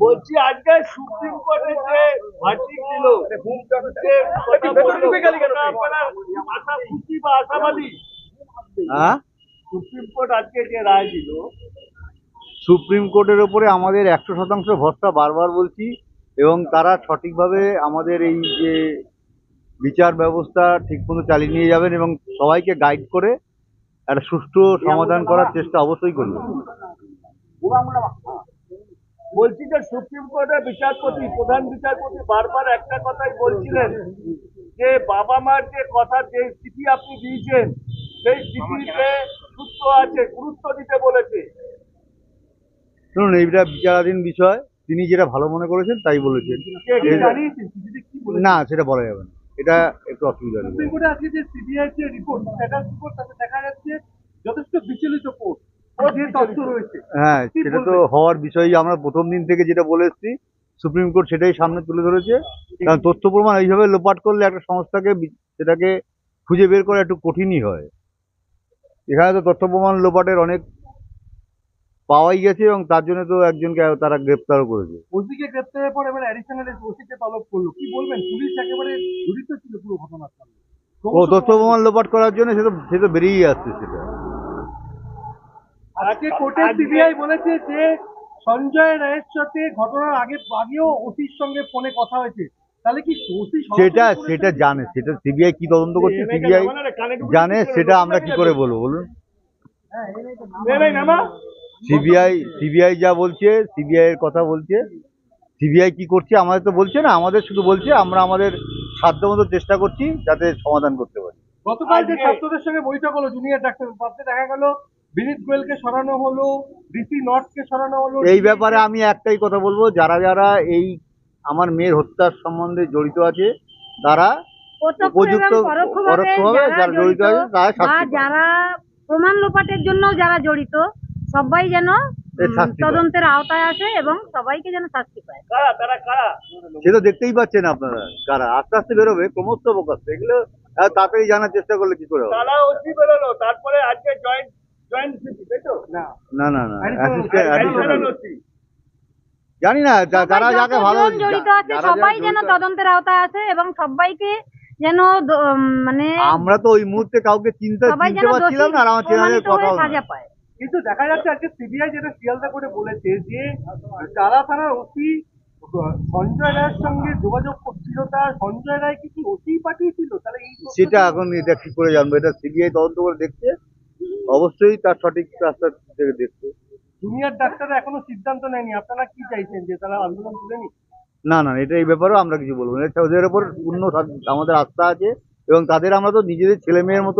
বলছি আজকে সুপ্রিম কোর্টে যে ভার্ডিক দিল বা আশাবাদী? হ্যাঁ সুপ্রিম কোর্ট আজকে যে রায় দিল সুপ্রিম কোর্টের ওপরে আমাদের একশো শতাংশ ভরসা বারবার বলছি এবং তারা সঠিকভাবে আমাদের এই যে বিচার ব্যবস্থা ঠিকমতো চালিয়ে নিয়ে যাবেন এবং সবাইকে গাইড করে একটা সুষ্ঠু সমাধান করার চেষ্টা অবশ্যই করবেন। বলছি যে সুপ্রিম কোর্টের বিচারপতি প্রধান বিচারপতি বারবার একটা কথাই বলছিলেন যে বাবা মার যে কথা যে চিঠি আপনি দিয়েছেন সেই চিঠিতে সূত্র আছে গুরুত্ব দিতে বলেছে। শুনুন এইটা বিচারাধীন বিষয়। তিনি যেটা ভালো মনে করেছেন তাই বলেছেন। না সেটা বলা যাবে না। এটা একটু অসুবিধা হবে সুপ্রিম কোর্টে আজকে যে সিবিআই যে রিপোর্ট স্ট্যাটাস রিপোর্ট তাতে দেখা যাচ্ছে যথেষ্ট বিচলিত কোর্ট। হ্যাঁ সেটা তো হওয়ার বিষয় আমরা প্রথম দিন থেকে যেটা বলে এসেছি সুপ্রিম কোর্ট সেটাই সামনে তুলে ধরেছে। কারণ তথ্য প্রমাণ এইভাবে লোপাট করলে একটা সংস্থাকে সেটাকে খুঁজে বের করা একটু কঠিনই হয়। এখানে তো তথ্য প্রমাণ লোপাটের অনেক পাওয়াই গেছে এবং তার জন্য তো একজনকে তারা গ্রেপ্তারও করেছে। ওসিকে গ্রেপ্তারের পর এবার অ্যাডিশনাল ওসিকে তলব করল। কি বলবেন? পুলিশ একেবারে জড়িত ছিল পুরো ঘটনার সঙ্গে। ও তথ্য প্রমাণ লোপাট করার জন্য সে তো সে তো বেরিয়েই আসছে সেটা। আজকে কোর্টে সিবিআই বলেছে যে সঞ্জয় রায়ের সাথে ঘটনার আগে আগেও ওসির সঙ্গে ফোনে কথা হয়েছে। তাহলে কি ওসি সেটা সেটা জানে। সেটা সিবিআই কি তদন্ত করছে? সিবিআই জানে সেটা আমরা কি করে বলব বলুন? সিবিআই সিবিআই যা বলছে সিবিআই এর কথা বলছে। সিবিআই কি করছে আমাদের তো বলছে না আমাদের শুধু বলছে আমরা আমাদের সাধ্য সাধ্যমতো চেষ্টা করছি যাতে সমাধান করতে পারি। গতকাল যে ছাত্রদের সঙ্গে বৈঠক হলো জুনিয়র ডাক্তার দেখা গেল বিনীত গোয়েলকে সরানো হলো ডিসি নর্থকে সরানো হলো। এই ব্যাপারে আমি একটাই কথা বলব যারা যারা এই আমার মেয়ের হত্যার সম্বন্ধে জড়িত আছে তারা উপযুক্ত পরোক্ষভাবে যারা জড়িত আছে তারা শাস্তি যারা প্রমাণ লোপাটের জন্য যারা জড়িত সবাই যেন। তদন্তের আওতায় আসে এবং সবাইকে যেন শাস্তি পায়। কারা সে তো দেখতেই পাচ্ছেন আপনারা কারা? আস্তে আস্তে বেরোবে ক্রমশ প্রকাশ এগুলো তাড়াতাড়ি জানার চেষ্টা করলে কি করে তারা বেরোলো তারপরে আজকে জয়েন্ট জয়েন্ট সিটি তাই তো? না। না না না Additional অ্যাসিস্ট্যান্ট OC জানি না যারা যাকে ভালো জড়িত আছে যারা যারা সবাই যেন তদন্তের আওতায় আসে এবং সবাইকে যেন মানে আমরা তো ওই মুহূর্তে কাউকে চিন্তা চিনতে পারছিলাম না আর আমার চেনাদের প্রমাণিত কথাও সাজা পায়। কিন্তু দেখা যাচ্ছে আজকে সিবিআই যেটা শিয়ালদা করে বলেছে যে যারা থানার ওসি সঞ্জয় রায়ের সঙ্গে যোগাযোগ করছিল তা সঞ্জয় রায় কি কি ওসি পাঠিয়েছিল? তাহলে এই সেটা এখন এটা কি করে জানব এটা সিবিআই তদন্ত করে দেখছে। অবশ্যই তার সঠিক রাস্তা থেকে দেখছে জুনিয়র ডাক্তাররা এখনও সিদ্ধান্ত নেয়নি। আপনারা কি চাইছেন যে তারা আন্দোলন তুলে নিক? না না এটা এই ব্যাপারেও আমরা কিছু বলব না। এটা ওদের উপর পূর্ণ আমাদের আস্থা আছে এবং তাদের আমরা তো নিজেদের ছেলে মেয়ের মতো